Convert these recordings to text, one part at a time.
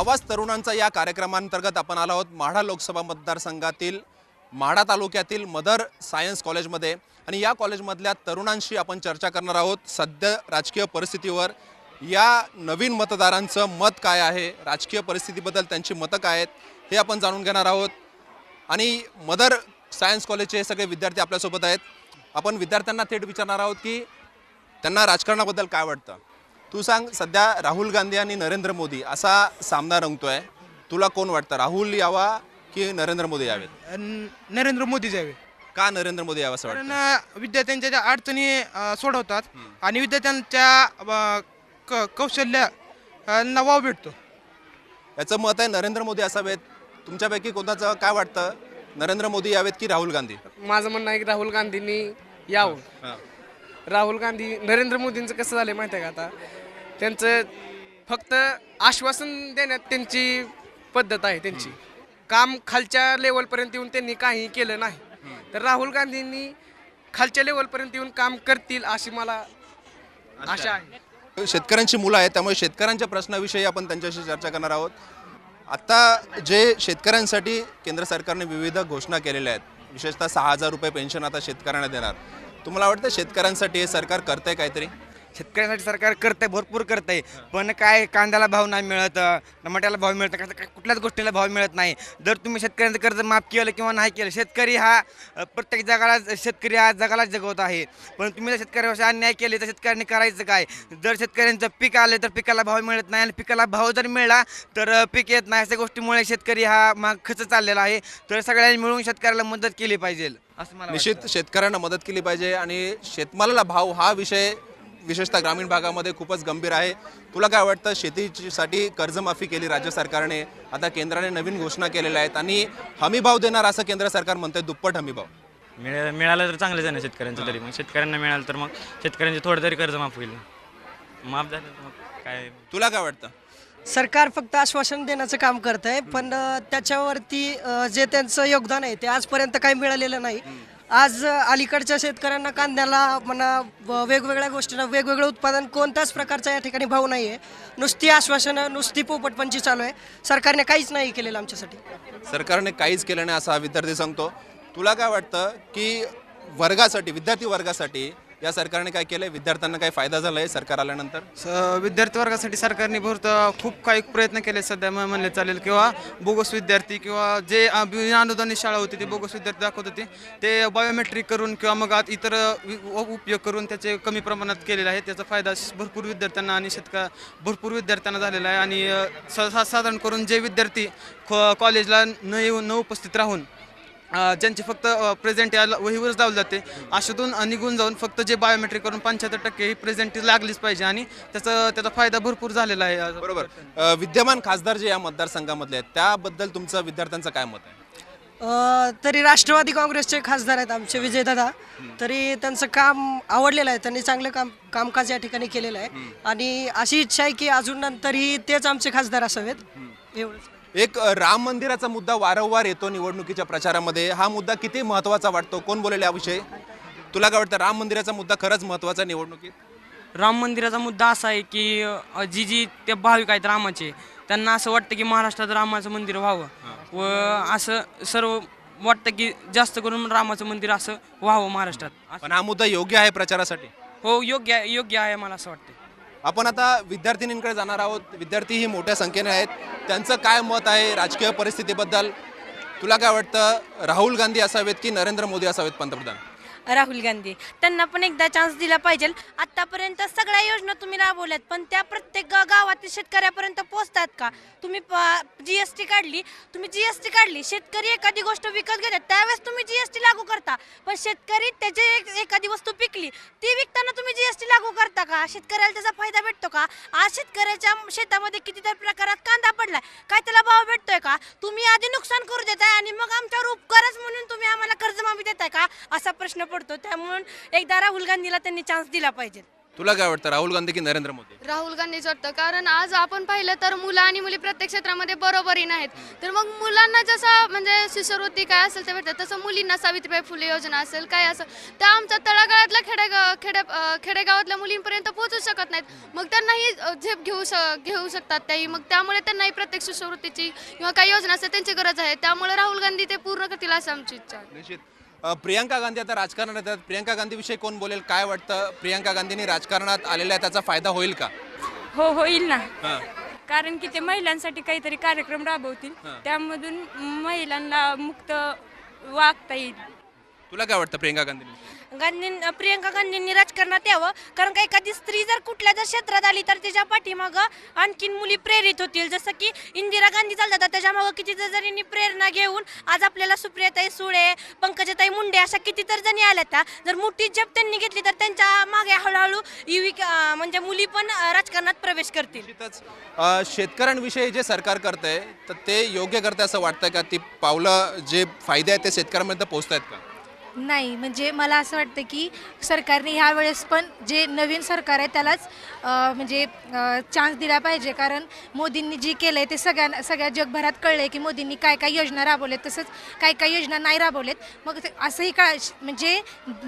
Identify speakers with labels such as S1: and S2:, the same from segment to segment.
S1: आवाज तरुणांचा या कार्यक्रमांतर्गत आपण आलो आहोत. माढा लोकसभा मतदारसंघातील माढा तालुक्यातील मदर सायन्स कॉलेजमध्ये. आणि या कॉलेजमधल्या तरुणांशी आपण चर्चा करणार आहोत. सध्या राजकीय परिस्थितीवर या नवीन मतदारांचं मत काय आहे? राजकीय परिस्थितीबद्दल त्यांची मतं काय आहेत? हे आपण जाणून घेणार आहोत. आणि मदर सायन्स कॉलेजचे हे सगळे विद्यार्थी आपल्यासोबत आहेत. आपण विद्यार्थ्यांना थेट विचारणार आहोत की त्यांना राजकारणाबद्दल काय वाटतं? तू सांग सध्या राहुल गांधी आणि नरेंद्र मोदी असा सामना रंगतोय. तुला कोण वाटतं राहुल यावा की नरेंद्र मोदी यावेत?
S2: नरेंद्र मोदी जावे
S1: का नरेंद्र मोदी यावं असं वाटतं?
S2: कारण अ, विद्यार्थ्यांच्या ज्या अडचणी अ, सोडवतात आणि विद्यार्थ्यांच्या अ, क- कौशल्य अ, ना वाव भेटतो.
S1: याचं मत आहे नरेंद्र मोदी असावेत. तुमच्यापैकी कोणाचं काय वाटतं नरेंद्र मोदी यावेत की राहुल गांधी?
S3: माझं म्हणणं आहे की राहुल गांधींनी यावं. राहुल गांधी नरेंद्र मोदींचं कसं झालं माहिती आहे का आता? त्यांचं फक्त आश्वासन देण्यात त्यांची पद्धत आहे त्यांची. काम खालच्या लेवलपर्यंत येऊन त्यांनी काही केलं नाही. तर राहुल गांधींनी खालच्या लेवलपर्यंत येऊन काम करतील अशी मला आशा आहे.
S1: शेतकऱ्यांची मुलं आहेत त्यामुळे शेतकऱ्यांच्या प्रश्नाविषयी आपण त्यांच्याशी चर्चा करणार आहोत. आता जे शेतकऱ्यांसाठी केंद्र सरकारने विविध घोषणा केलेल्या आहेत विशेषतः सहा हजार रुपये पेन्शन आता शेतकऱ्यांना देणार. तुम्हाला वाटतं शेतकऱ्यांसाठी हे सरकार करतंय काहीतरी?
S4: शेतकऱ्यांसाठी सरकार करतंय भरपूर करतंय. पण काय कांद्याला भाव नाही मिळत टमाट्याला भाव मिळत नाही, काय- कुठल्याच गोष्टीला भाव मिळत नाही. जर तुम्ही शेतकऱ्यांचं कर्ज माफ केलं किंवा नाही केलं शेतकरी हा प्रत्येक जगाला शेतकरी हा जगाला जगवत आहे. पण तुम्ही जर शेतकऱ्यावर अन्याय केले तर शेतकऱ्यांनी करायचं काय? जर शेतकऱ्यांचं पीक आलं तर पिकाला भाव मिळत नाही आणि पिकाला भाव जर मिळाला तर पीक येत नाही. अशा गोष्टीमुळे शेतकरी हा माग खच चाललेला आहे. तर सगळ्यांनी मिळून शेतकऱ्याला मदत केली पाहिजे. असं मला
S1: निश्चित शेतकऱ्यांना मदत केली पाहिजे आणि शेतमालाला भाव हा विषय विशेषतः ग्रामीण भागामध्ये खूपच गंभीर आहे. तुला काय वाटतं? शेतीसाठी कर्जमाफी केली राज्य सरकारने. आता केंद्राने नवीन घोषणा केलेल्या आहेत आणि हमी भाव देणार असं केंद्र सरकार म्हणतंय दुप्पट हमी भाव.
S5: मिळा मिळालं तर चांगलंच आहे ना शेतकऱ्यांचं तरी. मग शेतकऱ्यांना मिळालं तर मग शेतकऱ्यांचे थोडं तरी कर्ज माफ होईल. माफ झालं तर मग काय?
S1: तुला काय वाटतं?
S6: सरकार फक्त आश्वासन देण्याचं काम करत आहे पण त्याच्यावरती जे त्यांचं योगदान आहे ते आजपर्यंत काही मिळालेलं नाही. आज अलीकडच्या शेतकऱ्यांना कांद्याला म्हणा व वेगवेगळ्या गोष्टींना वेगवेगळं उत्पादन कोणत्याच प्रकारचा या ठिकाणी भाव नाही आहे नुसती आश्वासनं नुसती पोपटपंची चालू आहे. सरकारने काहीच नाही केलेलं आमच्यासाठी.
S1: सरकारने काहीच केलं नाही असा हा विद्यार्थी सांगतो. तुला काय वाटतं की वर्गासाठी विद्यार्थी वर्गासाठी या सरकारने काय केलंय? विद्यार्थ्यांना काय फायदा झालाय सरकार आल्यानंतर?
S2: स- विद्यार्थी वर्गासाठी सरकारने भरत खूप काही प्रयत्न केले सध्या म- म्हणले चालेल. किंवा बोगस विद्यार्थी किंवा जे अ, बिना अनुदानित शाळा होती ते बोगस विद्यार्थी दाखवत होते ते बायोमेट्रिक करून किंवा मग आत इतर वि- उपयोग करून त्याचे कमी प्रमाणात केलेले आहे त्याचा फायदा श- भरपूर विद्यार्थ्यांना आणि शेतक भरपूर विद्यार्थ्यांना झालेला आहे. आणि अ, स- सा- साधारण करून जे विद्यार्थी ख- कॉलेजला न येऊन न उपस्थित राहून ज्यांची फक्त प्रेझेंट या वहीवरच लावली जाते अशातून निघून जाऊन फक्त जे बायोमेट्रिक करून पंच्याहत्तर टक्के ही प्रेझेंट लागलीच पाहिजे आणि त्याचा त्याचा फायदा भरपूर झालेला आहे.
S1: बरोबर. विद्यमान खासदार जे या मतदारसंघामधले आहेत त्याबद्दल तुमचं विद्यार्थ्यांचं काय मत आहे?
S6: अ, तरी राष्ट्रवादी काँग्रेसचे खासदार आहेत आमचे विजयदादा. तरी त्यांचं काम आवडलेलं आहे त्यांनी चांगलं काम कामकाज या ठिकाणी केलेलं आहे. आणि अशी इच्छा आहे की अजून नंतरही तेच आमचे खासदार असावेत. एवढंच.
S1: एक राम मंदिराचा मुद्दा वारंवार येतो निवडणुकीच्या प्रचारामध्ये. हा मुद्दा किती महत्त्वाचा वाटतो? कोण बोलेल याविषयी तुला काय वाटतं राम मंदिराचा मुद्दा खरंच महत्त्वाचा आहे निवडणुकीत?
S3: राम मंदिराचा मुद्दा असा आहे की जी जी ते भाविक आहेत रामाचे त्यांना असं वाटतं की महाराष्ट्रात रामाचं मंदिर व्हावं. व असं सर्व वाटतं की जास्त करून रामाचं मंदिर असं व्हावं महाराष्ट्रात.
S1: पण हा मुद्दा योग्य आहे प्रचारासाठी?
S3: हो योग्य योग्य आहे मला असं वाटतं.
S1: आपण आता विद्यार्थिनींकडे जाणार आहोत. विद्यार्थी ही मोठ्या संख्येने आहेत. त्यांचं काय मत आहे राजकीय परिस्थितीबद्दल? तुला काय वाटतं? राहुल गांधी असावेत की नरेंद्र मोदी असावेत पंतप्रधान?
S7: राहुल गांधी. त्यांना पण एकदा चान्स दिला पाहिजे. आतापर्यंत सगळ्या योजना तुम्ही राबवल्यात पण त्या प्रत्येक गा- गावातील शेतकऱ्यापर्यंत पोहोचतात का? तुम्ही जीएसटी काढली तुम्ही जीएसटी काढली शेतकरी एखादी गोष्ट विकत घेतात त्यावेळेस तुम्ही जीएसटी लागू करता. पण शेतकरी त्याची एक- एखादी वस्तू पिकली ती विकताना तुम्ही जीएसटी लागू करता का? शेतकऱ्याला त्याचा फायदा भेटतो का? आज शेतकऱ्याच्या शेतामध्ये कितीतरी प्रकारात कांदा पडलाय काय त्याला भाव भेटतोय का? तुम्ही आधी नुकसान करू देताय आणि मग आमच्यावर उपकारच म्हणून तुम्ही आम्हाला कर्जमाफी देताय का? असा प्रश्न पडतो. त्यामुळे एकदा राहुल गांधीला त्यांनी चान्स दिला पाहिजे.
S1: तुला काय वाटतं? राहुल गांधी की नरेंद्र मोदी?
S8: राहुल गांधीच वाटतं. कारण आज आपण पाहिलं तर मुलं आणि मुली प्रत्येक क्षेत्रामध्ये बरोबरी नाहीत. तर मग मुलांना जसं म्हणजे शिष्यवृत्ती काय असेल ते भेटतं तसं मुलींना सावित्रीबाई फुले योजना असेल काय असेल त्या आमच्या तळागाळातल्या खेडेगाव खेडे अं, खेडेगावातल्या मुलींपर्यंत पोहोचू शकत नाहीत. मग त्यांनाही अं, झेप घेऊ श घेऊ शकतात त्याही. मग त्यामुळे त्यांनाही प्रत्येक शिष्यवृत्तीची किंवा काही योजना असेल त्यांची गरज आहे. त्यामुळे राहुल गांधी ते पूर्ण करतील असं आमची इच्छा आहे.
S1: निश्चित. प्रियंका गांधी आता राजकारणात येतात. प्रियंका गांधी विषयी कोण बोलेल काय वाटतं? प्रियंका गांधींनी राजकारणात आलेल्या आहे त्याचा फायदा होईल का?
S9: हो होईल ना.
S1: हां.
S9: कारण की ते महिलांसाठी काहीतरी कार्यक्रम राबवतील. त्यामधून महिलांना मुक्त वागता येईल.
S1: तुला काय वाटतं प्रियंका गांधी
S7: गांधी प्रियंका गांधींनी राजकारणात यावं. कारण का एखादी स्त्री जर कुठल्या जर क्षेत्रात आली तर त्याच्या पाठीमागं आणखीन मुली प्रेरित होतील. जसं की इंदिरा गांधी चालतात त्याच्या मागं किती जणींनी प्रेरणा घेऊन आज आपल्याला सुप्रियाताई सुळे पंकजाताई मुंडे अशा कितीतर जणी आल्या त्या जर मोठी जप त्यांनी घेतली तर त्यांच्या मागे हळूहळू युवी म्हणजे मुली पण राजकारणात प्रवेश करतील.
S1: शेतकऱ्यांविषयी जे सरकार करतंय तर ते योग्य करते असं वाटतं का? ती पावलं जे फायदे आहेत ते शेतकऱ्यांपर्यंत पोहोचत आहेत का?
S10: नाही म्हणजे मला असं वाटतं की सरकारने ह्यावेळेस पण जे नवीन सरकार आहे त्यालाच म्हणजे चान्स दिला पाहिजे. कारण मोदींनी जी केलं आहे ते सगळ्या सगळ्या जगभरात कळलं आहे की मोदींनी काय काय योजना राबवल्यात. तसंच काय काय योजना नाही राबवल्यात. मग असंही कळ म्हणजे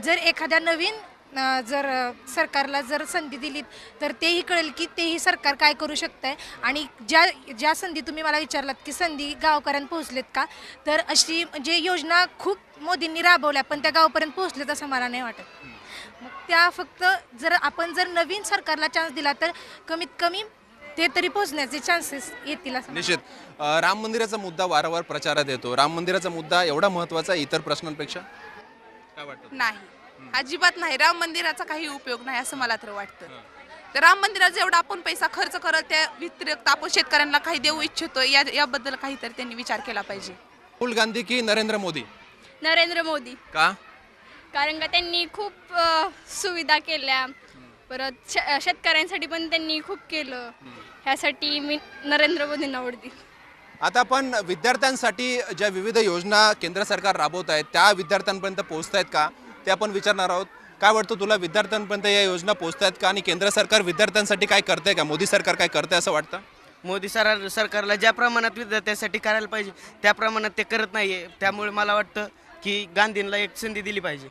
S10: जर एखाद्या नवीन जर सरकारला जर संधी दिली तर तेही कळेल की तेही सरकार काय करू शकतं आहे आणि ज्या ज्या संधी तुम्ही मला विचारलात की संधी गावकऱ्यांत पोहोचलेत का तर अशी म्हणजे योजना खूप मोदींनी राबवल्या पण त्या गावपर्यंत पोहोचलेत असं मला नाही वाटत. मग त्या फक्त जर आपण जर नवीन सरकारला चान्स दिला तर कमीत कमी ते तरी पोहोचण्याचे चान्सेस येतील असं
S1: निश्चित. राम मंदिराचा मुद्दा वारंवार प्रचारात येतो. राम मंदिराचा मुद्दा एवढा महत्त्वाचा आहे इतर प्रश्नांपेक्षा? काय वाटतं?
S11: नाही. अजिबात नाही. राम मंदिराचा काही उपयोग नाही असं मला तर वाटतं. तर राम मंदिरात जेवढा आपण पैसा खर्च करत त्या व्यतिरिक्त आपण शेतकऱ्यांना काही देऊ इच्छितो या याबद्दल काहीतरी त्यांनी विचार केला पाहिजे.
S1: राहुल गांधी की नरेंद्र मोदी?
S8: नरेंद्र मोदी.
S1: का?
S8: कारण का त्यांनी खूप अ, सुविधा केल्या. परत श- शेतकऱ्यांसाठी पण त्यांनी खूप केलं. ह्यासाठी मी नरेंद्र मोदींना आवडते
S1: आता आपण विद्यार्थ्यांसाठी ज्या विविध योजना केंद्र सरकार राबवत आहेत त्या विद्यार्थ्यांपर्यंत पोहोचत आहेत का? ते आपण विचारणार आहोत. काय वाटतं तुला विद्यार्थ्यांपर्यंत या योजना पोहोचत आहेत का? आणि केंद्र सरकार विद्यार्थ्यांसाठी काय करतंय का? मोदी सरकार काय करतंय असं वाटतं?
S4: मोदी सर सरकारला ज्या प्रमाणात विद्यार्थ्यांसाठी करायला पाहिजे त्या प्रमाणात ते करत नाही आहे त्यामुळे मला वाटतं की गांधींना एक संधी दिली पाहिजे.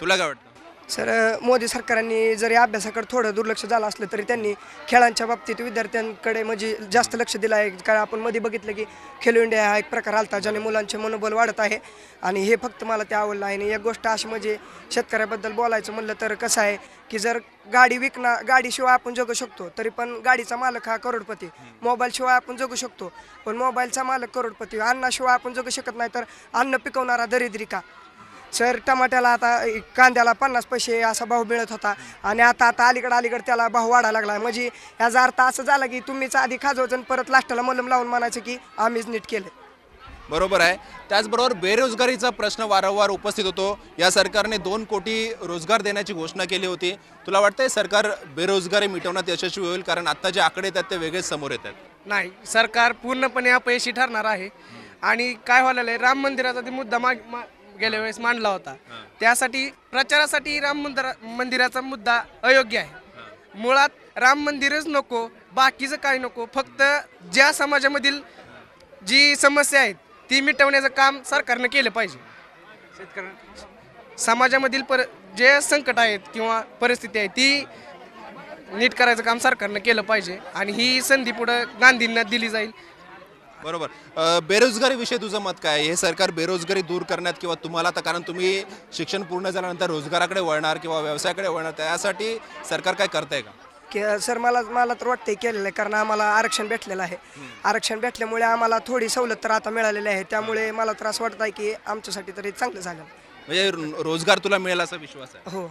S1: तुला काय वाटतं?
S6: सर मोदी सरकारांनी जरी अभ्यासाकडे थोडं दुर्लक्ष झालं असलं तरी त्यांनी खेळांच्या बाबतीत विद्यार्थ्यांकडे म्हणजे जास्त लक्ष दिलं आहे. कारण आपण मध्ये बघितलं की खेलो इंडिया हा एक प्रकार आलता ज्याने मुलांचे मनोबल वाढत आहे. आणि हे फक्त मला ते आवडलं आहे. आणि एक गोष्ट अशी म्हणजे शेतकऱ्याबद्दल बोलायचं म्हणलं तर कसं आहे की जर गाडी विकणार गाडीशिवाय आपण जगू शकतो तरी पण गाडीचा मालक हा करोडपती. मोबाईलशिवाय आपण जगू शकतो. पण मोबाईलचा मालक करोडपती. अन्नाशिवाय आपण जगू शकत नाही तर अन्न पिकवणारा दरिद्री का? सर टमाट्याला आता कांद्याला पन्नास पैसे असा भाव मिळत होता. आणि आता आता अलीकडे अलीकडे त्याला भाव वाढायला लागला. म्हणजे याचा अर्थ असं झाला की तुम्हीच आधी आणि परत लास्टाला मलम लावून म्हणायचं की आम्हीच नीट केलं
S1: बरोबर आहे. त्याचबरोबर बेरोजगारीचा प्रश्न वारंवार उपस्थित होतो. या सरकारने दोन कोटी रोजगार देण्याची घोषणा केली होती. तुला वाटतंय सरकार बेरोजगारी मिटवण्यात यशस्वी होईल? कारण आता जे आकडे येतात ते वेगळेच समोर येतात.
S3: नाही सरकार पूर्णपणे अपयशी ठरणार आहे. आणि काय व्हायला आहे राम मंदिराचा ते मुद्दा माग मा- गेल्या वेळेस मांडला होता. त्यासाठी प्रचारासाठी राम मंदिरा मंदिराचा मुद्दा अयोग्य आहे. मुळात राम मंदिरच नको बाकीचं काय नको फक्त ज्या समाजामधील जी समस्या आहेत ती मिटवण्याचं काम सरकारनं केलं पाहिजे. समाजामधील पर जे संकट आहेत किंवा परिस्थिती आहे ती नीट करायचं काम सरकारनं केलं पाहिजे. आणि ही संधी पुढं गांधींना दिली जाईल.
S1: बरोबर. अ, बेरोजगारीविषयी तुझं मत काय? आहे? हे सरकार बेरोजगारी दूर करण्यात किंवा तुम्हाला आता कारण तुम्ही शिक्षण पूर्ण झाल्यानंतर रोजगाराकडे वळणार किंवा व्यवसायाकडे वळणार त्यासाठी सरकार काय करतंय का?
S6: की सर मला मला तर वाटतंय केलेलं आहे कारण आम्हाला आरक्षण भेटलेलं आहे. आरक्षण भेटल्यामुळे आम्हाला थोडी सवलत तर आता मिळालेली आहे त्यामुळे मला तर असं वाटतं आहे की आमच्यासाठी तरी चांगलं झालं.
S1: म्हणजे रो- रोजगार तुला मिळेल असा विश्वास आहे?
S6: हो.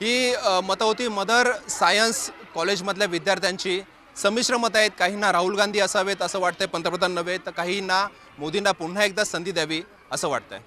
S1: ही अ, मतं होती मदर सायन्स कॉलेजमधल्या विद्यार्थ्यांची. संमिश्र मतं आहेत. काहींना राहुल गांधी असावेत असं वाटतंय पंतप्रधान नव्हे तर काहींना मोदींना पुन्हा एकदा संधी द्यावी असं वाटतंय.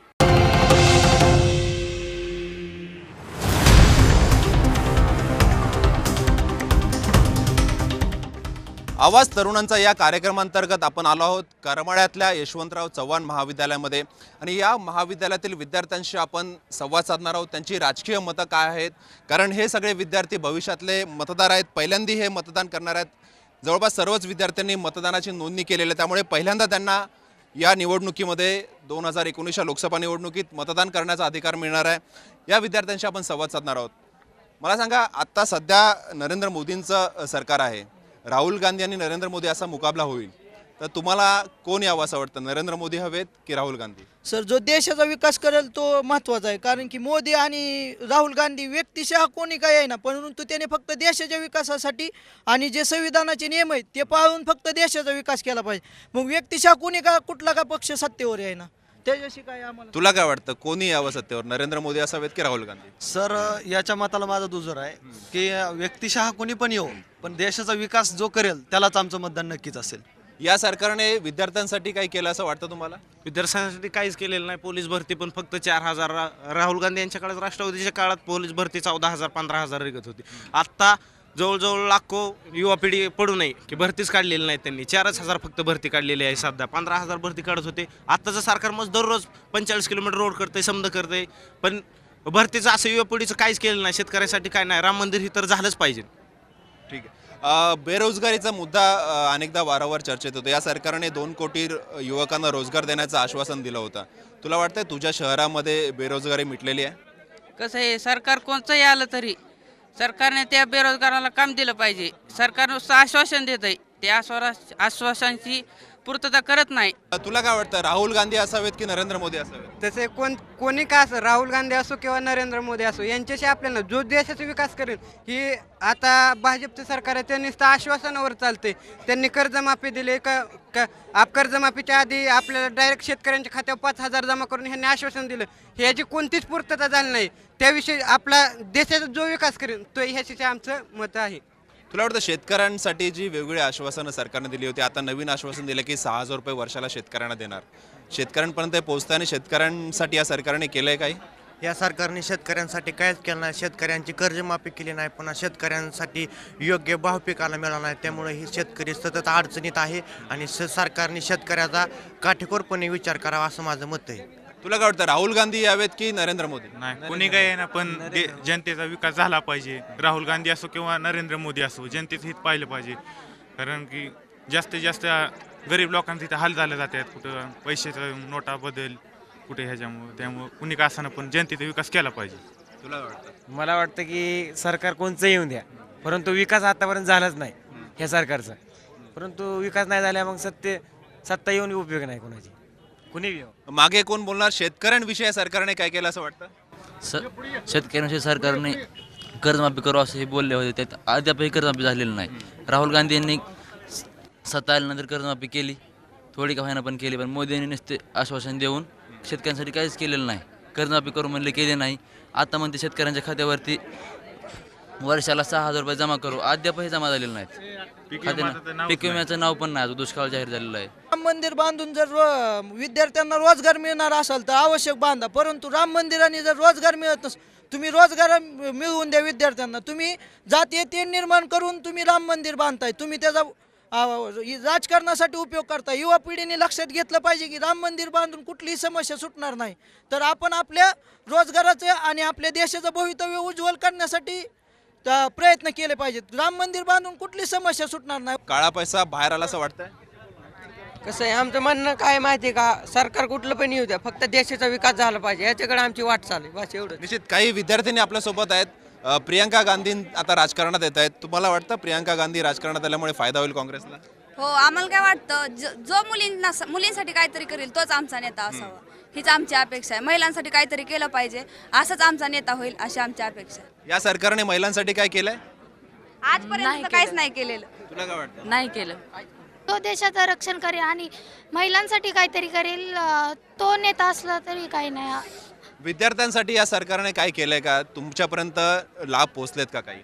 S1: आवाज तरुणांचा या कार्यक्रमांतर्गत आपण आलो आहोत. करमाळ्यातल्या यशवंतराव चव्हाण महाविद्यालयामध्ये. आणि या महाविद्यालयातील विद्यार्थ्यांशी आपण संवाद साधणार आहोत. त्यांची राजकीय मतं काय आहेत? कारण हे सगळे विद्यार्थी भविष्यातले मतदार आहेत. पहिल्यांदी हे मतदान करणार आहेत. जवळपास सर्वच विद्यार्थ्यांनी मतदानाची नोंदणी केलेली आहे. त्यामुळे पहिल्यांदा त्यांना या निवडणुकीमध्ये दोन हजार एकोणीसच्या लोकसभा निवडणुकीत मतदान करण्याचा अधिकार मिळणार आहे. या विद्यार्थ्यांशी आपण संवाद साधणार आहोत. मला सांगा आत्ता सध्या नरेंद्र मोदींचं सरकार आहे. राहुल गांधी आणि नरेंद्र मोदी असा मुकाबला होईल. तर तुम्हाला कोण यावं असं वाटतं? नरेंद्र मोदी हवेत की राहुल गांधी?
S12: सर जो देशाचा विकास करेल तो महत्त्वाचा आहे. कारण की मोदी आणि राहुल गांधी व्यक्तिशः कोणी काय आहे ना परंतु त्याने फक्त देशाच्या विकासासाठी आणि जे संविधानाचे नियम आहेत ते पाळून फक्त देशाचा विकास केला पाहिजे. मग व्यक्तिशः कोणी का कुठला का पक्ष सत्तेवर आहे ना? त्याच्याशी काय आम्हाला
S1: तुला काय वाटतं? कोणी यावं सत्तेवर? नरेंद्र मोदी असावेत की राहुल गांधी?
S13: सर याच्या मताला माझा दुजोर आहे की व्यक्तिशः कोणी पण येऊ पण देशाचा विकास जो करेल त्यालाच आमचं मतदान नक्कीच असेल.
S1: या सरकारने विद्यार्थ्यांसाठी काही केलं असं वाटतं तुम्हाला?
S14: विद्यार्थ्यांसाठी काहीच केलेलं नाही. पोलीस भरती पण फक्त चार हजार. रा- राहुल गांधी यांच्या काळात राष्ट्रवादीच्या काळात पोलीस भरती चौदा हजार पंधरा हजार निघत होती. आत्ता जवळजवळ लाखो युवा पिढी पडू नये की भरतीच काढलेली नाही त्यांनी. चारच हजार फक्त भरती काढलेली आहे सध्या. पंधरा हजार भरती काढत होते. आत्ताचं सरकार मग दररोज पंचेचाळीस किलोमीटर रोड करते समज करते पण भरतीचं असं युवा पिढीचं काहीच केलं नाही. शेतकऱ्यासाठी काय नाही. राम मंदिर ही तर झालंच पाहिजे.
S1: ठीक आहे. बेरोजगारीचा मुद्दा अनेकदा वारंवार चर्चेत होतो. या सरकारने दोन कोटी युवकांना रोजगार देण्याचं आश्वासन दिलं होतं. तुला वाटतंय तुझ्या शहरामध्ये बेरोजगारी मिटलेली आहे?
S15: कसं आहे सरकार कोणचंही आलं तरी सरकारने त्या बेरोजगाराला काम दिलं पाहिजे. सरकार नुसतं आश्वासन देत आहे त्या आश्वास आश्वासांची पूर्तता करत नाही.
S1: तुला काय वाटतं राहुल गांधी असावेत की नरेंद्र मोदी असावेत?
S16: तसे कोण कोणी का असं राहुल गांधी असो किंवा नरेंद्र मोदी असो यांच्याशी आपल्याला जो देशाचा विकास करेल ही आता भाजपचं सरकार आहे ते नुसतं आश्वासनावर चालते त्यांनी कर्जमाफी दिली का का आप कर्जमाफीच्या आधी आपल्याला डायरेक्ट शेतकऱ्यांच्या खात्यावर पाच हजार जमा करून ह्यांनी आश्वासन दिलं. ह्याची कोणतीच पूर्तता झाली नाही. त्याविषयी आपला देशाचा जो विकास करेल तो ह्याच्याशी आमचं मत आहे.
S1: तुला वाटतं शेतकऱ्यांसाठी जी वेगवेगळी आश्वासनं सरकारने दिली होती आता नवीन आश्वासन दिलं की सहा हजार रुपये वर्षाला शेतकऱ्यांना देणार. शेतकऱ्यांपर्यंत हे आणि शेतकऱ्यांसाठी या सरकारने केलंय काही?
S17: या सरकारने शेतकऱ्यांसाठी काहीच केलं नाही. शेतकऱ्यांची कर्जमाफी केली नाही. पुन्हा शेतकऱ्यांसाठी योग्य भाव पिकाला मिळाला नाही. त्यामुळे ही शेतकरी सतत अडचणीत आहे आणि स सरकारने शेतकऱ्याचा काटेकोरपणे विचार करावा असं माझं मत आहे.
S1: तुला काय वाटतं राहुल गांधी यावेत की नरेंद्र मोदी?
S18: नाही कोणी काय ना पण दे- जनतेचा विकास झाला पाहिजे. राहुल गांधी असो किंवा नरेंद्र मोदी असो जनतेचं हित पाहिलं पाहिजे. कारण की जास्तीत जास्त गरीब लोकांचे इथे हाल झाले जातात. कुठं पैशाचा नोटा बदल कुठे ह्याच्यामुळं त्यामुळं कुणी का असताना पण जनतेचा विकास केला पाहिजे.
S1: तुला वाटतं?
S19: मला वाटतं की सरकार कोणचं येऊन द्या. परंतु विकास आतापर्यंत झालाच नाही ह्या सरकारचा. परंतु विकास नाही झाला मग सत्य सत्ता येऊन उपयोग नाही कोणाची. कुणी येऊ
S1: मागे कोण बोलणार? शेतकऱ्यांविषयी सरकारने काय केलं असं वाटतं?
S20: स शेतकऱ्यांशी सरकारने कर्जमाफी करू असे हे बोलले होते. त्यात अद्यापही कर्जमाफी झालेली नाही. राहुल गांधी यांनी सत्ता आल्यानंतर कर्जमाफी केली. थोडी का होईना पण केली पण मोदी यांनी नुसते आश्वासन देऊन शेतकऱ्यांसाठी काहीच केलेलं नाही. कर्जमाफी करू म्हणले केले नाही. आता म्हणते शेतकऱ्यांच्या खात्यावरती वर्षाला सहा हजार रुपये जमा करू. अद्यापही जमा झालेले नाहीत. खात्यानं- पीक विम्याचं नाव पण नाही अजून दुष्काळ जाहीर झालेलं आहे.
S12: राम मंदिर बांधून जर रो- विद्यार्थ्यांना रोजगार मिळणार असेल तर आवश्यक बांधा. परंतु राम मंदिराने जर रोजगार मिळत नस तुम्ही रोजगार मिळवून द्या विद्यार्थ्यांना. तुम्ही जातीय ते निर्माण करून तुम्ही राम मंदिर बांधताय. तुम्ही त्याचा आ, राजकारणासाठी उपयोग करताय. युवा पिढीने लक्षात घेतलं पाहिजे की राम मंदिर बांधून कुठलीही समस्या सुटणार नाही. तर आपण आपल्या रोजगाराचं आणि आपल्या देशाचं भवितव्य उज्ज्वल करण्यासाठी त- प्रयत्न केले पाहिजेत. राम मंदिर बांधून कुठली समस्या सुटणार नाही.
S1: काळा पैसा बाहेर आला असं वाटतंय?
S3: कसं आहे आमचं म्हणणं काय माहिती आहे का? सरकार कुठलं पण येऊ द्या फक्त देशाचा विकास झाला पाहिजे. याच्याकडे आमची वाटचाल आहे बस एवढं
S1: निश्चित काही विद्यार्थ्यांनी आपल्यासोबत आहेत. अ, प्रियंका गांधी आता राजकारणात येत आहेत. तुम्हाला वाटतं प्रियंका गांधी राजकारणात आल्यामुळे फायदा होईल काँग्रेसला?
S21: हो आम्हाला काय वाटतं ज- जो मुलींना मुलींसाठी काहीतरी करेल तोच आमचा नेता असावा. हीच आमची अपेक्षा आहे. महिलांसाठी काहीतरी केलं पाहिजे. असंच आमचा नेता होईल अशी आमची अपेक्षा आहे.
S1: या सरकारने महिलांसाठी काय केलंय?
S21: आजपर्यंत तर काहीच नाही केलेलं.
S1: तुला काय वाटतं?
S8: नाही केलं. तो देशाचं रक्षण करेल आणि महिलांसाठी काहीतरी करेल अं, तो नेता असला तरी काही नाही.
S1: विद्यार्थ्यांसाठी या सरकारने काय केलंय का? तुमच्यापर्यंत लाभ पोहोचलेत का काही?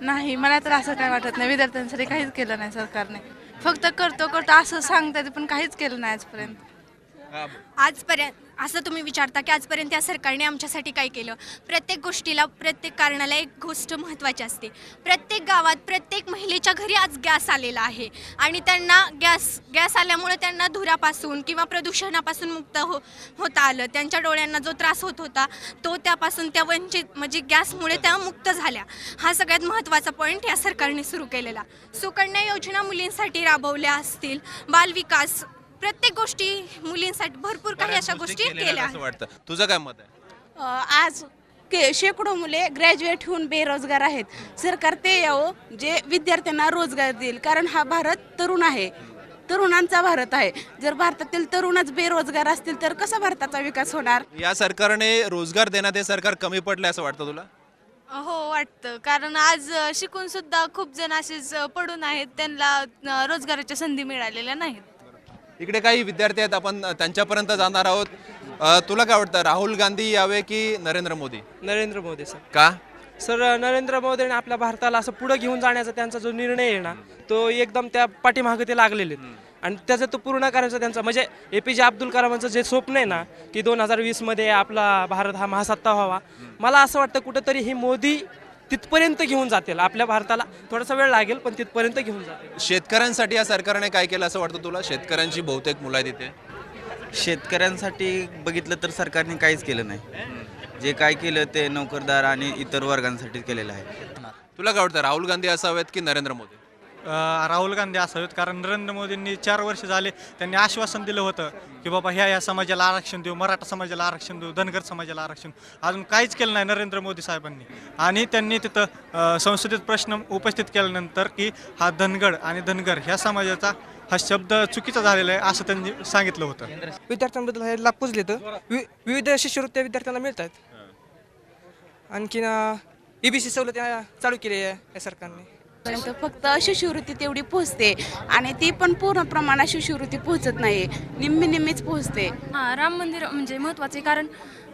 S22: नाही मला तर असं काय वाटत नाही. विद्यार्थ्यांसाठी काहीच केलं नाही सरकारने. फक्त करतो करतो असं सांगतात पण काहीच केलं नाही आजपर्यंत.
S7: आजपर्यंत
S23: असं तुम्ही विचारता की आजपर्यंत या सरकारने आमच्यासाठी काय केलं? प्रत्येक गोष्टीला प्रत्येक कारणाला एक गोष्ट महत्त्वाची असते. प्रत्येक गावात प्रत्येक महिलेच्या घरी आज गॅस आलेला आहे. आणि त्यांना गॅस गॅस आल्यामुळे त्यांना धुरापासून किंवा प्रदूषणापासून मुक्त हो होता आलं. त्यांच्या डोळ्यांना जो त्रास होत होता तो त्यापासून त्या वंचित म्हणजे गॅसमुळे त्या मुक्त झाल्या. हा सगळ्यात महत्त्वाचा पॉईंट या सरकारने सुरू केलेला. सुकन्या योजना मुलींसाठी राबवल्या असतील. बालविकास प्रत्येक गोष्टी मुलींसाठी भरपूर काही अशा गोष्टी केल्या
S1: असं वाटतं. तुझं काय मत आहे?
S24: आज के शेकडो मुले ग्रॅज्युएट होऊन बेरोजगार आहेत. सरकार ते यावं जे विद्यार्थ्यांना रोजगार देईल. कारण हा भारत तरुण आहे. तरुणांचा भारत आहे. जर भारतातील तरुणच बेरोजगार असतील तर कसा भारताचा विकास होणार?
S1: या सरकारने रोजगार देण्यात हे सरकार कमी पडले असं वाटतं तुला?
S22: हो वाटतं. कारण आज शिकून सुद्धा खूप जण असेच पडून आहेत. त्यांना रोजगाराच्या संधी मिळालेल्या नाहीत.
S1: इकडे काही विद्यार्थी आहेत आपण त्यांच्यापर्यंत जाणार आहोत. तुला काय वाटतं राहुल गांधी यावे की नरेंद्र मोदी?
S25: नरेंद्र मोदी सर.
S1: का?
S25: सर नरेंद्र मोदीने आपल्या भारताला असं पुढे घेऊन जाण्याचा त्यांचा जो निर्णय आहे ना तो एकदम त्या पाठीमागे ते लागलेले. आणि त्याचं तो पूर्ण करायचा त्यांचा म्हणजे ए पी जे अब्दुल कलामांचं जे स्वप्न आहे ना की दोन हजार वीसमध्ये आपला भारत हा महासत्ता व्हावा. मला असं वाटतं कुठंतरी ही मोदी तिथपर्यंत घेऊन जातील. आपल्या भारताला थोडासा वेळ लागेल पण तिथपर्यंत घेऊन जातील.
S1: शेतकऱ्यांसाठी या सरकारने काय केलं असं वाटतं तुला? शेतकऱ्यांची बहुतेक मुलं तिथे
S26: शेतकऱ्यांसाठी बघितलं तर सरकारने काहीच केलं नाही. जे काय केलं ते नोकरदार आणि इतर वर्गांसाठी केलेलं आहे.
S1: तुला काय वाटतं? राहुल गांधी असावेत की नरेंद्र मोदी?
S27: राहुल गांधी असावेत. कारण नरेंद्र मोदींनी चार वर्ष झाले त्यांनी आश्वासन दिलं होतं की बाबा ह्या ह्या समाजाला आरक्षण देऊ मराठा समाजाला आरक्षण देऊ धनगर समाजाला आरक्षण अजून काहीच केलं नाही नरेंद्र मोदी साहेबांनी. आणि त्यांनी तिथं संसदेत प्रश्न उपस्थित केल्यानंतर की हा धनगड आणि धनगर ह्या समाजाचा हा शब्द चुकीचा झालेला आहे असं त्यांनी सांगितलं होतं.
S25: विद्यार्थ्यांबद्दल हे लाभ पुजले तर वि विविध शिष्यवृत्त्या विद्यार्थ्यांना मिळत आहेत आणखीन ई बी सी सवलती चालू केली आहे या सरकारने.
S24: पर्यंत फक्त शिष्यवृत्ती तेवढी पोहोचते आणि ती पण पूर्ण प्रमाणात शिष्यवृत्ती पोहोचत नाही निम्मी निम्मीच पोहोचते.
S9: हां राम मंदिर म्हणजे महत्त्वाचं आहे कारण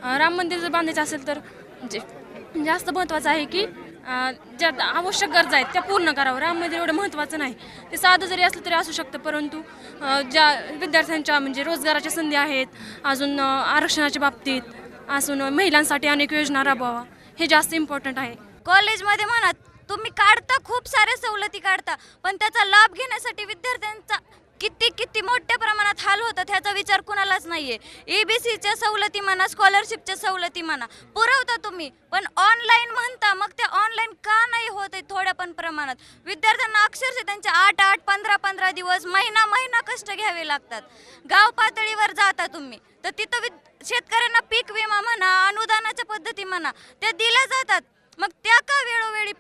S9: अं, राम मंदिर जर बांधायचं असेल तर म्हणजे जास्त महत्त्वाचं आहे की अं, ज्या आवश्यक गरजा आहेत त्या पूर्ण करावं. राम मंदिर एवढं महत्त्वाचं नाही. ते साधं जरी असलं तरी असू शकतं परंतु अं, ज्या विद्यार्थ्यांच्या म्हणजे रोजगाराच्या संधी आहेत अजून अं, आरक्षणाच्या बाबतीत अजून महिलांसाठी अनेक योजना राबवावा हे जास्त इम्पॉर्टंट आहे.
S21: कॉलेजमध्ये म्हणा तुम्ही काढता खूप साऱ्या सवलती काढता. पण त्याचा लाभ घेण्यासाठी विद्यार्थ्यांचा किती किती मोठ्या प्रमाणात हाल होतात ह्याचा विचार कुणालाच नाहीये. एबीसीच्या सवलती म्हणा स्कॉलरशिपच्या सवलती म्हणा पुरवता तुम्ही. पण ऑनलाईन म्हणता मग ते ऑनलाईन का नाही होत आहे थोड्या पण प्रमाणात? विद्यार्थ्यांना अक्षरशः त्यांचे आठ आठ पंधरा पंधरा दिवस महिना महिना कष्ट घ्यावे लागतात. गाव पातळीवर जाता तुम्ही. तर तिथं वि शेतकऱ्यांना पीक विमा म्हणा अनुदानाच्या पद्धती म्हणा त्या दिल्या जातात. मग त्या का वेळोवेळी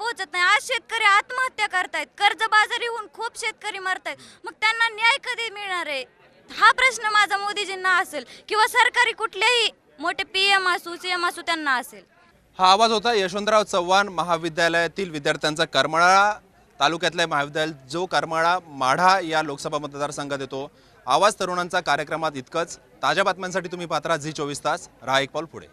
S21: शेतकरी आत्महत्या करतायत. कर्जबाजारी होऊन खूप शेतकरी मरतायत. मग त्यांना न्याय कधी मिळणार आहे? हा प्रश्न माझा मोदीजींना असेल किंवा सरकारी कुठलेही मोठे पी एम असू सी एम असू त्यांना असेल.
S1: हा आवाज होता यशवंतराव चव्हाण महाविद्यालयातील विद्यार्थ्यांचा करमाळा तालुक्यातल्या महाविद्यालय जो करमाळा माढा या लोकसभा मतदारसंघात येतो. आवाज तरुणांचा कार्यक्रमात इतकंच. ताज्या बातम्यांसाठी तुम्ही पात्रा झी चोवीस तास. राहा एक पाऊल पुढे.